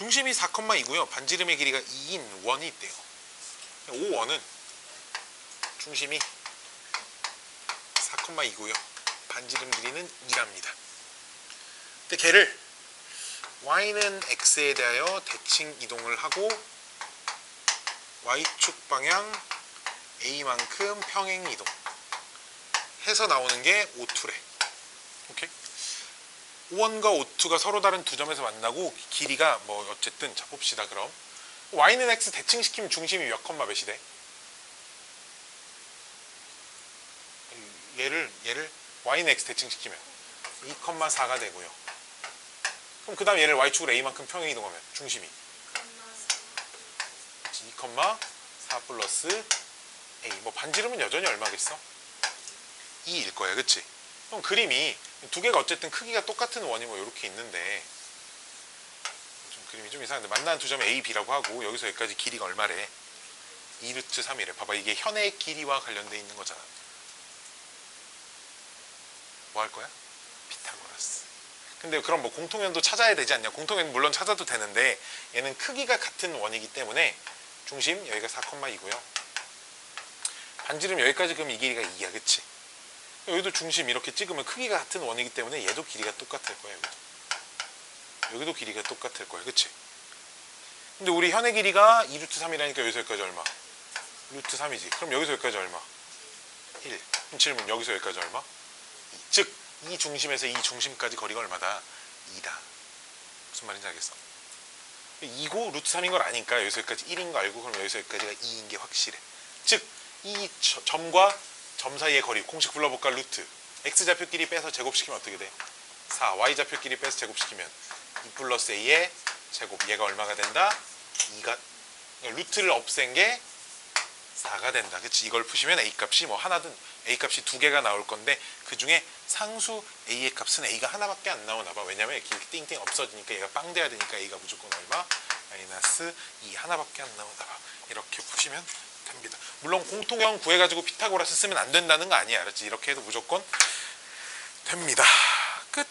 중심이 4,2고요. 반지름의 길이가 2인 원이 있대요. 5원은 중심이 4,2고요. 반지름 길이는 2랍니다. 근데 걔를 y는 x에 대하여 대칭 이동을 하고 y축 방향 a만큼 평행 이동 해서 나오는 게 O2래. 오케이? O1과 O2가 서로 다른 두 점에서 만나고 길이가 뭐 어쨌든 자 봅시다 그럼 y는 x 대칭시키면 중심이 몇 컴마 몇이 돼? 얘를 얘를 y는 x 대칭시키면 2,4가 되고요. 그럼 그 다음 얘를 y축으로 a만큼 평행 이동하면 중심이 2,4 플러스 a 뭐 반지름은 여전히 얼마겠어? 2일 거야 그치? 그럼 그림이 두 개가 어쨌든 크기가 똑같은 원이 뭐 이렇게 있는데 좀 그림이 좀 이상한데 만나는 두 점을 A, B라고 하고 여기서 여기까지 길이가 얼마래? 2루트 3이래 봐봐 이게 현의 길이와 관련돼 있는 거잖아 뭐 할 거야? 피타고라스 근데 그럼 뭐 공통연도 찾아야 되지 않냐 공통연 물론 찾아도 되는데 얘는 크기가 같은 원이기 때문에 중심 여기가 4,2고요 반지름 여기까지 그럼 이 길이가 2야 그치? 여기도 중심 이렇게 찍으면 크기가 같은 원이기 때문에 얘도 길이가 똑같을 거야 여기도 여기도 길이가 똑같을 거야 그치? 근데 우리 현의 길이가 2루트 3이라니까 여기서 여기까지 얼마? 루트 3이지 그럼 여기서 여기까지 얼마? 1 그럼 질문 여기서 여기까지 얼마? 2. 즉, 이 중심에서 이 중심까지 거리가 얼마다? 2다 무슨 말인지 알겠어? 2고 루트 3인 걸 아니까 여기서 여기까지 1인 거 알고 그럼 여기서 여기까지가 2인 게 확실해 즉, 이 저- 점과 점 사이의 거리 공식 불러볼까 루트 x 좌표끼리 빼서 제곱시키면 어떻게 돼? 4 y 좌표끼리 빼서 제곱시키면 2 플러스 a의 제곱 얘가 얼마가 된다? 2가 루트를 없앤 게 4가 된다 그치 이걸 푸시면 a 값이 뭐 하나든 a 값이 두 개가 나올 건데 그 중에 상수 a의 값은 a가 하나밖에 안 나오나 봐 왜냐면 이렇게 띵띵 없어지니까 얘가 빵 돼야 되니까 a가 무조건 얼마? 마이너스 2 하나밖에 안 나오나 봐 이렇게 푸시면 됩니다. 물론 공통형 구해가지고 피타고라스 쓰면 안 된다는 거 아니야. 알았지? 이렇게 해도 무조건 됩니다. 끝.